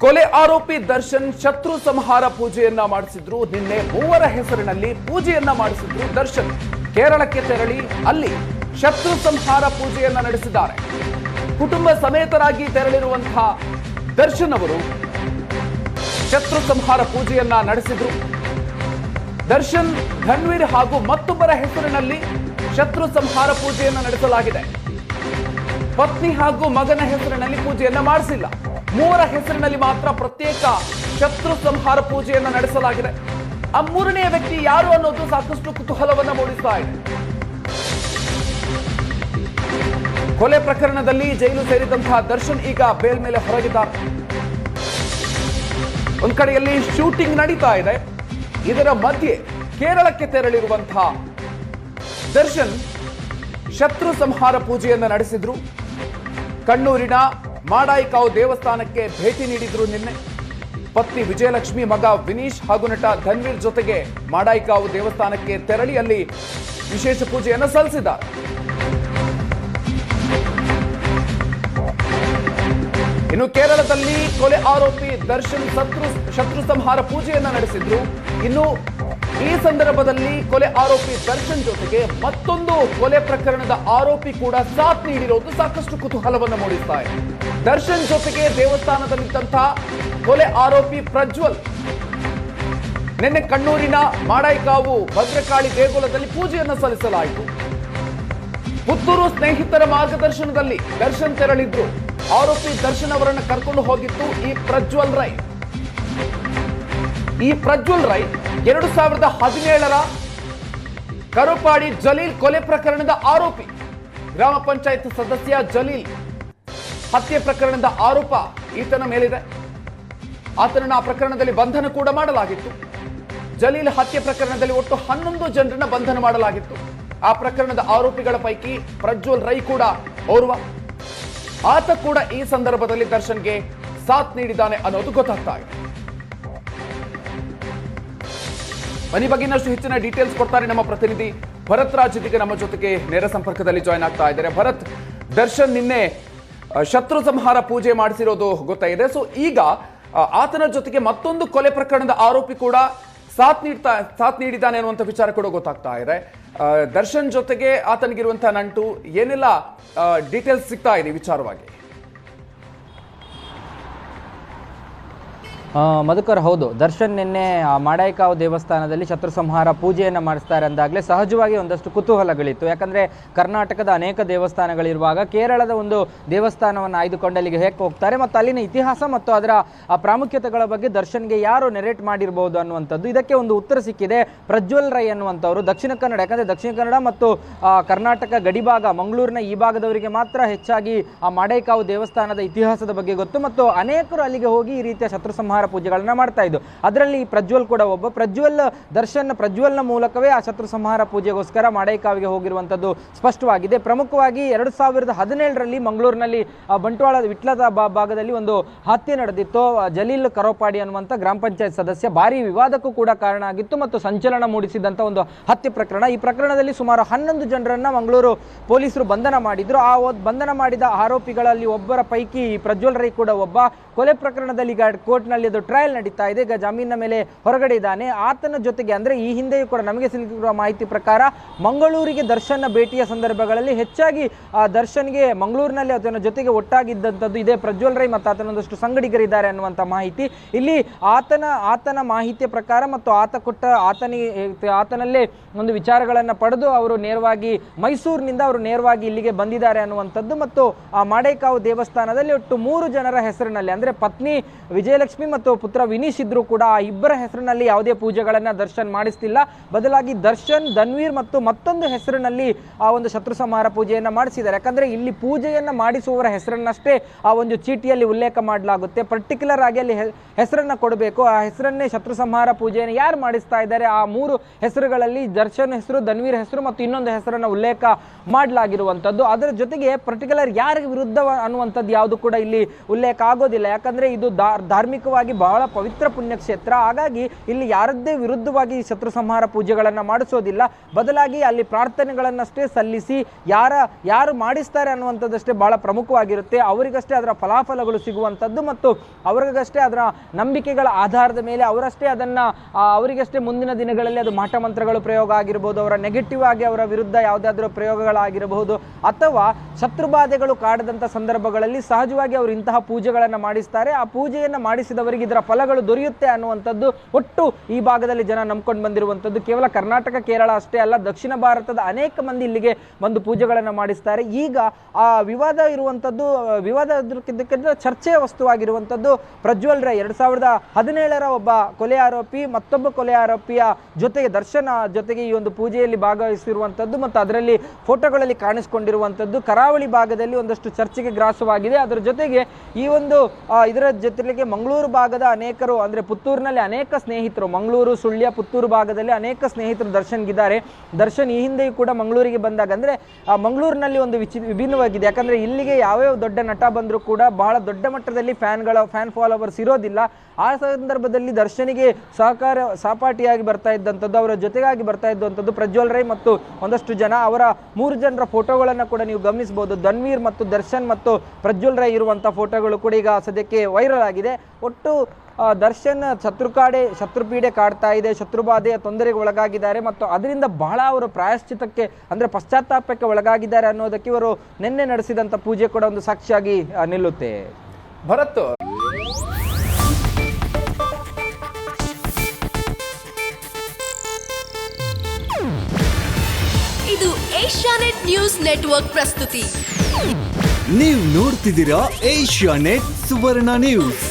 ಕೊಲೆ ಆರೋಪಿ ದರ್ಶನ್ ಶತ್ರು ಸಂಹಾರ ಪೂಜೆಯನ್ನ ಮಾಡಿಸಿದ್ರು. ನಿನ್ನೆ ಮೂವರ ಹೆಸರಿನಲ್ಲಿ ಪೂಜೆಯನ್ನ ಮಾಡಿಸಿದ್ರು ದರ್ಶನ್. ಕೇರಳಕ್ಕೆ ತೆರಳಿ ಅಲ್ಲಿ ಶತ್ರು ಸಂಹಾರ ಪೂಜೆಯನ್ನ ನಡೆಸಿದ್ದಾರೆ. ಕುಟುಂಬ ಸಮೇತರಾಗಿ ತೆರಳಿರುವಂತಹ ದರ್ಶನ್ ಅವರು ಶತ್ರು ಸಂಹಾರ ಪೂಜೆಯನ್ನ ನಡೆಸಿದ್ರು. ದರ್ಶನ್, ಧನ್ವೀರ್ ಹಾಗೂ ಮತ್ತೊಬ್ಬರ ಹೆಸರಿನಲ್ಲಿ ಶತ್ರು ಸಂಹಾರ ಪೂಜೆಯನ್ನ ನಡೆಸಲಾಗಿದೆ. ಪತ್ನಿ ಹಾಗೂ ಮಗನ ಹೆಸರಿನಲ್ಲಿ ಪೂಜೆಯನ್ನ ಮಾಡಿಸಿಲ್ಲ. ಮೂವರ ಹೆಸರಿನಲ್ಲಿ ಮಾತ್ರ ಪ್ರತ್ಯೇಕ ಶತ್ರು ಸಂಹಾರ ಪೂಜೆಯನ್ನು ನಡೆಸಲಾಗಿದೆ. ಆ ಮೂರನೆಯ ವ್ಯಕ್ತಿ ಯಾರು ಅನ್ನೋದು ಸಾಕಷ್ಟು ಕುತೂಹಲವನ್ನು ಮೂಡಿಸ್ತಾ ಇದೆ. ಕೊಲೆ ಪ್ರಕರಣದಲ್ಲಿ ಜೈಲು ಸೇರಿದಂತಹ ದರ್ಶನ್ ಈಗ ಬೇಲ್ ಮೇಲೆ ಹೊರಗಿದ್ದಾರೆ. ಒಂದ್ ಕಡೆಯಲ್ಲಿ ಶೂಟಿಂಗ್ ನಡೀತಾ ಇದೆ. ಇದರ ಮಧ್ಯೆ ಕೇರಳಕ್ಕೆ ತೆರಳಿರುವಂತಹ ದರ್ಶನ್ ಶತ್ರು ಸಂಹಾರ ಪೂಜೆಯನ್ನು ನಡೆಸಿದ್ರು. ಕಣ್ಣೂರಿನ ಮಾಡಾಯಿಕಾವು ದೇವಸ್ಥಾನಕ್ಕೆ ಭೇಟಿ ನೀಡಿದ್ರು ನಿನ್ನೆ. ಪತ್ನಿ ವಿಜಯಲಕ್ಷ್ಮಿ ಮಗ ವಿನೀಶ್ ಹಾಗೂ ನಟ ಧನ್ವೀರ್ ಜೊತೆಗೆ ಮಾಡಾಯಿಕಾವ್ ದೇವಸ್ಥಾನಕ್ಕೆ ತೆರಳಿ ಅಲ್ಲಿ ವಿಶೇಷ ಪೂಜೆಯನ್ನು ಸಲ್ಲಿಸಿದ ಇನ್ನು ಕೇರಳದಲ್ಲಿ ಕೊಲೆ ಆರೋಪಿ ದರ್ಶನ್ ಶತ್ರು ಶತ್ರು ಸಂಹಾರ ಪೂಜೆಯನ್ನ ನಡೆಸಿದ್ರು. ಇನ್ನು ಈ ಸಂದರ್ಭದಲ್ಲಿ ಕೊಲೆ ಆರೋಪಿ ದರ್ಶನ್ ಜೊತೆಗೆ ಮತ್ತೊಂದು ಕೊಲೆ ಪ್ರಕರಣದ ಆರೋಪಿ ಕೂಡ ಸಾಥ್ ನೀಡಿರೋದು ಸಾಕಷ್ಟು ಕುತೂಹಲವನ್ನು ಮೂಡಿಸ್ತಾ ಇದೆ. ದರ್ಶನ್ ಜೊತೆಗೆ ದೇವಸ್ಥಾನದಲ್ಲಿದ್ದಂತಹ ಕೊಲೆ ಆರೋಪಿ ಪ್ರಜ್ವಲ್, ನಿನ್ನೆ ಕಣ್ಣೂರಿನ ಮಾಡಾಯಿಕಾವು ಭದ್ರಕಾಳಿ ದೇಗುಲದಲ್ಲಿ ಪೂಜೆಯನ್ನು ಸಲ್ಲಿಸಲಾಯಿತು. ಪುತ್ತೂರು ಸ್ನೇಹಿತರ ಮಾರ್ಗದರ್ಶನದಲ್ಲಿ ದರ್ಶನ್ ತೆರಳಿದ್ರು. ಆರೋಪಿ ದರ್ಶನ್ ಅವರನ್ನು ಕರ್ಕೊಂಡು ಹೋಗಿತ್ತು ಈ ಪ್ರಜ್ವಲ್ ರೈ. ಈ ಪ್ರಜ್ವಲ್ ರೈ ಎರಡು ಸಾವಿರದ ಹದಿನೇಳರ ಕರುಪಾಡಿ ಜಲೀಲ್ ಕೊಲೆ ಪ್ರಕರಣದ ಆರೋಪಿ. ಗ್ರಾಮ ಪಂಚಾಯತ್ ಸದಸ್ಯ ಜಲೀಲ್ ಹತ್ಯೆ ಪ್ರಕರಣದ ಆರೋಪ ಈತನ ಮೇಲಿದೆ. ಆತನನ್ನು ಆ ಪ್ರಕರಣದಲ್ಲಿ ಬಂಧನ ಕೂಡ ಮಾಡಲಾಗಿತ್ತು. ಜಲೀಲ್ ಹತ್ಯೆ ಪ್ರಕರಣದಲ್ಲಿ ಒಟ್ಟು ಹನ್ನೊಂದು ಜನರನ್ನ ಬಂಧನ ಮಾಡಲಾಗಿತ್ತು. ಆ ಪ್ರಕರಣದ ಆರೋಪಿಗಳ ಪೈಕಿ ಪ್ರಜ್ವಲ್ ರೈ ಕೂಡ ಓರ್ವ. ಆತ ಕೂಡ ಈ ಸಂದರ್ಭದಲ್ಲಿ ದರ್ಶನ್ಗೆ ಸಾಥ್ ನೀಡಿದ್ದಾನೆ ಅನ್ನೋದು ಗೊತ್ತಾಗ್ತಾ ಇದೆ. ಮನಿ ಬಗ್ಗೆ ಇನ್ನಷ್ಟು ಹೆಚ್ಚಿನ ಡೀಟೇಲ್ಸ್ ಕೊಡ್ತಾರೆ ನಮ್ಮ ಪ್ರತಿನಿಧಿ. ಭರತ್ ರಾಜ್ ಜೊತೆಗೆ ನಮ್ಮ ಜೊತೆಗೆ ನೇರ ಸಂಪರ್ಕದಲ್ಲಿ ಜಾಯ್ನ್ ಆಗ್ತಾ ಇದ್ದಾರೆ. ಭರತ್, ದರ್ಶನ್ ನಿನ್ನೆ ಶತ್ರು ಸಂಹಾರ ಪೂಜೆ ಮಾಡಿಸಿರೋದು ಗೊತ್ತಾಗಿದೆ ಸೊ ಈಗ ಆತನ ಜೊತೆಗೆ ಮತ್ತೊಂದು ಕೊಲೆ ಪ್ರಕರಣದ ಆರೋಪಿ ಕೂಡ ಸಾಥ್ ನೀಡ್ತಾ, ಸಾಥ್ ನೀಡಿದ್ದಾನೆ ಅನ್ನುವಂಥ ವಿಚಾರ ಕೂಡ ಗೊತ್ತಾಗ್ತಾ ಇದೆ. ದರ್ಶನ್ ಜೊತೆಗೆ ಆತನಿಗಿರುವಂತಹ ನಂಟು ಏನೆಲ್ಲ ಡೀಟೇಲ್ಸ್ ಸಿಗ್ತಾ ಇದೆ ವಿಚಾರವಾಗಿ? ಮಧುಕರ್ ಹೌದು. ದರ್ಶನ್ ನಿನ್ನೆ ಮಾಡಾಯಿಕಾವು ದೇವಸ್ಥಾನದಲ್ಲಿ ಶತ್ರು ಸಂಹಾರ ಪೂಜೆಯನ್ನು ಮಾಡಿಸ್ತಾರೆ ಅಂದಾಗಲೇ ಸಹಜವಾಗಿ ಒಂದಷ್ಟು ಕುತೂಹಲಗಳಿತ್ತು. ಯಾಕಂದರೆ ಕರ್ನಾಟಕದ ಅನೇಕ ದೇವಸ್ಥಾನಗಳಿರುವಾಗ ಕೇರಳದ ಒಂದು ದೇವಸ್ಥಾನವನ್ನು ಆಯ್ದುಕೊಂಡು ಅಲ್ಲಿಗೆ ಹೇಗೆ ಹೋಗ್ತಾರೆ ಮತ್ತು ಅಲ್ಲಿನ ಇತಿಹಾಸ ಮತ್ತು ಅದರ ಪ್ರಾಮುಖ್ಯತೆಗಳ ಬಗ್ಗೆ ದರ್ಶನ್ಗೆ ಯಾರು ನೆರೇಟ್ ಮಾಡಿರ್ಬೋದು ಅನ್ನುವಂಥದ್ದು ಇದಕ್ಕೆ ಒಂದು ಉತ್ತರ ಸಿಕ್ಕಿದೆ. ಪ್ರಜ್ವಲ್ ರೈ ಅನ್ನುವಂಥವ್ರು ದಕ್ಷಿಣ ಕನ್ನಡ, ಯಾಕಂದರೆ ದಕ್ಷಿಣ ಕನ್ನಡ ಮತ್ತು ಕರ್ನಾಟಕ ಗಡಿಭಾಗ, ಮಂಗಳೂರಿನ ಈ ಭಾಗದವರಿಗೆ ಮಾತ್ರ ಹೆಚ್ಚಾಗಿ ಆ ಮಾಡೈಕಾವು ದೇವಸ್ಥಾನದ ಇತಿಹಾಸದ ಬಗ್ಗೆ ಗೊತ್ತು ಮತ್ತು ಅನೇಕರು ಅಲ್ಲಿಗೆ ಹೋಗಿ ಈ ರೀತಿಯ ಶತ್ರು ಸಂಹಾರ ಪೂಜೆಗಳನ್ನ ಮಾಡ್ತಾ ಇದ್ದು. ಅದರಲ್ಲಿ ಪ್ರಜ್ವಲ್ ಕೂಡ ಒಬ್ಬ. ಪ್ರಜ್ವಲ್ ದರ್ಶನ್ ಪ್ರಜ್ವಲ್ನ ಮೂಲಕವೇ ಆ ಶತ್ರು ಸಂಹಾರ ಪೂಜೆಗೋಸ್ಕರ ಮಾಡೈಕಾವಿಗೆ ಹೋಗಿರುವಂಥದ್ದು ಸ್ಪಷ್ಟವಾಗಿದೆ. ಪ್ರಮುಖವಾಗಿ ಎರಡು ಸಾವಿರದ ಹದಿನೇಳರಲ್ಲಿ ಮಂಗಳೂರಿನಲ್ಲಿ ಆ, ಬಂಟ್ವಾಳದ ವಿಟ್ಲದ ಭಾಗದಲ್ಲಿ ಒಂದು ಹತ್ಯೆ ನಡೆದಿತ್ತು. ಜಲೀಲ್ ಕರೋಪಾಡಿ ಅನ್ನುವಂಥ ಗ್ರಾಮ ಪಂಚಾಯತ್ ಸದಸ್ಯ ಭಾರಿ ವಿವಾದಕ್ಕೂ ಕೂಡ ಕಾರಣ ಆಗಿತ್ತು ಮತ್ತು ಸಂಚಲನ ಮೂಡಿಸಿದಂಥ ಒಂದು ಹತ್ಯೆ ಪ್ರಕರಣ. ಈ ಪ್ರಕರಣದಲ್ಲಿ ಸುಮಾರು ಹನ್ನೊಂದು ಜನರನ್ನು ಮಂಗಳೂರು ಪೊಲೀಸರು ಬಂಧನ ಮಾಡಿದ್ರು. ಆ ಬಂಧನ ಮಾಡಿದ ಆರೋಪಿಗಳಲ್ಲಿ ಒಬ್ಬರ ಪೈಕಿ ಪ್ರಜ್ವಲ್ ರೈ ಕೂಡ ಒಬ್ಬ. ಕೊಲೆ ಪ್ರಕರಣದಲ್ಲಿ ಕೋರ್ಟ್ನಲ್ಲಿ ಅದು ಟ್ರಯಲ್ ನಡೀತಾ ಇದೆ. ಈಗ ಜಾಮೀನಿನ ಮೇಲೆ ಹೊರಗಡೆ ಇದ್ದಾನೆ. ಆತನ ಜೊತೆಗೆ ಅಂದ್ರೆ ಈ ಹಿಂದೆಯೂ ಕೂಡ ನಮಗೆ ಸಿಲುಕಿರುವ ಮಾಹಿತಿ ಪ್ರಕಾರ ಮಂಗಳೂರಿಗೆ ದರ್ಶನ ಭೇಟಿಯ ಸಂದರ್ಭಗಳಲ್ಲಿ ಹೆಚ್ಚಾಗಿ, ಆ, ದರ್ಶನ್ಗೆ ಮಂಗಳೂರಿನಲ್ಲಿ ಆತನ ಜೊತೆಗೆ ಒಟ್ಟಾಗಿದ್ದಂಥದ್ದು ಇದೇ. ಪ್ರಜ್ವಲ್ ರೈ ಮತ್ತು ಆತನ ಒಂದಷ್ಟು ಸಂಗಡಿಗರಿದ್ದಾರೆ ಅನ್ನುವಂಥ ಮಾಹಿತಿ. ಇಲ್ಲಿ ಆತನ ಆತನ ಮಾಹಿತಿಯ ಪ್ರಕಾರ ಮತ್ತು ಆತ ಕೊಟ್ಟ ಆತನಿಗೆ ಆತನಲ್ಲೇ ಒಂದು ವಿಚಾರಗಳನ್ನು ಪಡೆದು ಅವರು ನೇರವಾಗಿ ಮೈಸೂರಿನಿಂದ ಅವರು ನೇರವಾಗಿ ಇಲ್ಲಿಗೆ ಬಂದಿದ್ದಾರೆ ಅನ್ನುವಂಥದ್ದು ಮತ್ತು, ಆ, ಮಾಡೇಕಾವು ದೇವಸ್ಥಾನದಲ್ಲಿ ಒಟ್ಟು ಮೂರು ಜನರ ಹೆಸರಿನಲ್ಲಿ ಅಂದ್ರೆ ಪತ್ನಿ ವಿಜಯಲಕ್ಷ್ಮಿ ಮತ್ತು ಪುತ್ರ ವಿನೀಶ್ ಇದ್ರು ಕೂಡ ಇಬ್ಬರ ಹೆಸರಿನಲ್ಲಿ ಯಾವುದೇ ಪೂಜೆಗಳನ್ನ ದರ್ಶನ್ ಮಾಡಿಸ್ತಿಲ್ಲ. ಬದಲಾಗಿ ದರ್ಶನ್, ಧನ್ವೀರ್ ಮತ್ತು ಮತ್ತೊಂದು ಹೆಸರಿನಲ್ಲಿ ಆ ಒಂದು ಶತ್ರು ಸಂಹಾರ ಪೂಜೆಯನ್ನ ಮಾಡಿಸಿದ್ದಾರೆ. ಯಾಕಂದ್ರೆ ಇಲ್ಲಿ ಪೂಜೆಯನ್ನ ಮಾಡಿಸುವವರ ಹೆಸರನ್ನಷ್ಟೇ ಆ ಒಂದು ಚೀಟಿಯಲ್ಲಿ ಉಲ್ಲೇಖ ಮಾಡಲಾಗುತ್ತೆ. ಪರ್ಟಿಕ್ಯುಲರ್ ಆಗಿ ಅಲ್ಲಿ ಹೆಸರನ್ನ ಕೊಡಬೇಕು. ಆ ಹೆಸರನ್ನೇ ಶತ್ರು ಸಂಹಾರ ಪೂಜೆಯನ್ನು ಯಾರು ಮಾಡಿಸ್ತಾ ಇದ್ದಾರೆ? ಆ ಮೂರು ಹೆಸರುಗಳಲ್ಲಿ ದರ್ಶನ್ ಹೆಸರು, ಧನ್ವೀರ್ ಹೆಸರು ಮತ್ತು ಇನ್ನೊಂದು ಹೆಸರನ್ನ ಉಲ್ಲೇಖ ಮಾಡಲಾಗಿರುವಂಥದ್ದು. ಅದರ ಜೊತೆಗೆ ಪರ್ಟಿಕ್ಯುಲರ್ ಯಾರಿಗೆ ವಿರುದ್ಧ ಅನ್ನುವಂಥದ್ದು ಯಾವುದು ಕೂಡ ಇಲ್ಲಿ ಉಲ್ಲೇಖ ಆಗೋದಿಲ್ಲ. ಯಾಕಂದ್ರೆ ಇದು ಧಾರ್ಮಿಕವಾಗಿ ಹಾಗಾಗಿ ಬಹಳ ಪವಿತ್ರ ಪುಣ್ಯಕ್ಷೇತ್ರ. ಹಾಗಾಗಿ ಇಲ್ಲಿ ಯಾರದ್ದೇ ವಿರುದ್ಧವಾಗಿ ಶತ್ರು ಸಂಹಾರ ಪೂಜೆಗಳನ್ನು ಮಾಡಿಸೋದಿಲ್ಲ. ಬದಲಾಗಿ ಅಲ್ಲಿ ಪ್ರಾರ್ಥನೆಗಳನ್ನಷ್ಟೇ ಸಲ್ಲಿಸಿ ಯಾರ, ಯಾರು ಮಾಡಿಸ್ತಾರೆ ಅನ್ನುವಂಥದ್ದಷ್ಟೇ ಬಹಳ ಪ್ರಮುಖವಾಗಿರುತ್ತೆ. ಅವರಿಗಷ್ಟೇ ಅದರ ಫಲಾಫಲಗಳು ಸಿಗುವಂಥದ್ದು ಮತ್ತು ಅವರಿಗಷ್ಟೇ ಅದರ ನಂಬಿಕೆಗಳ ಆಧಾರದ ಮೇಲೆ ಅವರಷ್ಟೇ ಅದನ್ನು ಅವರಿಗಷ್ಟೇ ಮುಂದಿನ ದಿನಗಳಲ್ಲಿ ಅದು ಮಾಟ ಮಂತ್ರಗಳು ಪ್ರಯೋಗ ಆಗಿರ್ಬೋದು, ಅವರ ನೆಗೆಟಿವ್ ಆಗಿ ಅವರ ವಿರುದ್ಧ ಯಾವುದಾದ್ರೂ ಪ್ರಯೋಗಗಳಾಗಿರಬಹುದು ಅಥವಾ ಶತ್ರುಬಾಧೆಗಳು ಕಾಡದಂಥ ಸಂದರ್ಭಗಳಲ್ಲಿ ಸಹಜವಾಗಿ ಅವರು ಇಂತಹ ಪೂಜೆಗಳನ್ನು ಮಾಡಿಸ್ತಾರೆ. ಆ ಪೂಜೆಯನ್ನು ಮಾಡಿಸಿದವರಿಗೆ ಇದರ ಫಲಗಳು ದೊರೆಯುತ್ತೆ ಅನ್ನುವಂಥದ್ದು ಒಟ್ಟು ಈ ಭಾಗದಲ್ಲಿ ಜನ ನಂಬ್ಕೊಂಡು ಬಂದಿರುವಂಥದ್ದು. ಕೇವಲ ಕರ್ನಾಟಕ, ಕೇರಳ ಅಷ್ಟೇ ಅಲ್ಲ, ದಕ್ಷಿಣ ಭಾರತದ ಅನೇಕ ಮಂದಿ ಇಲ್ಲಿಗೆ ಬಂದು ಪೂಜೆಗಳನ್ನು ಮಾಡಿಸ್ತಾರೆ. ಈಗ ಆ ವಿವಾದ ಇರುವಂಥದ್ದು ವಿವಾದ ಚರ್ಚೆಯ ವಸ್ತುವಾಗಿರುವಂಥದ್ದು ಪ್ರಜ್ವಲ್ ರೈ ಎರಡು ಸಾವಿರದ ಹದಿನೇಳರ ಒಬ್ಬ ಕೊಲೆ ಆರೋಪಿ, ಮತ್ತೊಬ್ಬ ಕೊಲೆ ಆರೋಪಿಯ ಜೊತೆಗೆ ದರ್ಶನ ಜೊತೆಗೆ ಈ ಒಂದು ಪೂಜೆಯಲ್ಲಿ ಭಾಗವಹಿಸಿರುವಂಥದ್ದು ಮತ್ತು ಅದರಲ್ಲಿ ಫೋಟೋಗಳಲ್ಲಿ ಕಾಣಿಸಿಕೊಂಡಿರುವಂಥದ್ದು. ಕರಾವಳಿ ಭಾಗದಲ್ಲಿ ಒಂದಷ್ಟು ಚರ್ಚೆಗೆ ಗ್ರಾಸವಾಗಿದೆ. ಅದರ ಜೊತೆಗೆ ಈ ಒಂದು ಇದರ ಜೊತೆಗೆ ಮಂಗಳೂರು ಭಾಗದ ಅನೇಕರು, ಅಂದರೆ ಪುತ್ತೂರಿನಲ್ಲಿ ಅನೇಕ ಸ್ನೇಹಿತರು, ಮಂಗಳೂರು, ಸುಳ್ಯ, ಪುತ್ತೂರು ಭಾಗದಲ್ಲಿ ಅನೇಕ ಸ್ನೇಹಿತರು ದರ್ಶನ್ಗಿದ್ದಾರೆ. ದರ್ಶನ್ ಈ ಹಿಂದೆಯೂ ಕೂಡ ಮಂಗಳೂರಿಗೆ ಬಂದಾಗ, ಅಂದರೆ ಮಂಗಳೂರಿನಲ್ಲಿ ಒಂದು ವಿಚಿ, ವಿಭಿನ್ನವಾಗಿದೆ. ಯಾಕಂದರೆ ಇಲ್ಲಿಗೆ ಯಾವ್ಯಾವ ದೊಡ್ಡ ನಟ ಬಂದರೂ ಕೂಡ ಬಹಳ ದೊಡ್ಡ ಮಟ್ಟದಲ್ಲಿ ಫ್ಯಾನ್ಗಳ, ಫ್ಯಾನ್ ಫಾಲೋವರ್ಸ್ ಇರೋದಿಲ್ಲ. ಆ ಸಂದರ್ಭದಲ್ಲಿ ದರ್ಶನಿಗೆ ಸಹಕಾರ, ಸಹಪಾಠಿಯಾಗಿ ಬರ್ತಾ ಇದ್ದಂಥದ್ದು, ಅವರ ಜೊತೆಗಾಗಿ ಬರ್ತಾ ಇದ್ದಂಥದ್ದು ಪ್ರಜ್ವಲ್ ರೈ ಮತ್ತು ಒಂದಷ್ಟು ಜನ. ಅವರ ಮೂರು ಜನರ ಫೋಟೋಗಳನ್ನು ಕೂಡ ನೀವು ಗಮನಿಸಬಹುದು. ಧನ್ವೀರ್ ಮತ್ತು ದರ್ಶನ್ ಮತ್ತು ಪ್ರಜ್ವಲ್ ರೈ ಇರುವಂಥ ಫೋಟೋಗಳು ಕೂಡ ಈಗ ಸದ್ಯಕ್ಕೆ ವೈರಲ್ ಆಗಿದೆ. ಒಟ್ಟು ದರ್ಶನ್ ಶತ್ರುಕಾಡೆ ಶತ್ರುಪೀಡೆ ಕಾಡ್ತಾ ಇದೆ ಶತ್ರುಬಾಧೆಯ ತೊಂದರೆಗೆ ಒಳಗಾಗಿದ್ದಾರೆ ಮತ್ತು ಅದರಿಂದ ಬಹಳ ಅವರು ಪ್ರಾಯಶ್ಚಿತಕ್ಕೆ ಅಂದರೆ ಪಶ್ಚಾತ್ತಾಪಕ್ಕೆ ಒಳಗಾಗಿದ್ದಾರೆ ಅನ್ನೋದಕ್ಕೆ ಇವರು ನಿನ್ನೆ ನಡೆಸಿದಂಥ ಪೂಜೆ ಕೂಡ ಒಂದು ಸಾಕ್ಷಿಯಾಗಿ ನಿಲ್ಲುತ್ತೆ. ಭರತ್. ಇದು ಏಷ್ಯಾನೆಟ್ ನ್ಯೂಸ್ ನೆಟ್ವರ್ಕ್ ಪ್ರಸ್ತುತಿ. ನೀವು ನೋಡ್ತಿದ್ದೀರಾ ಏಷ್ಯಾ ನೆಟ್ ಸುವರ್ಣ ನ್ಯೂಸ್.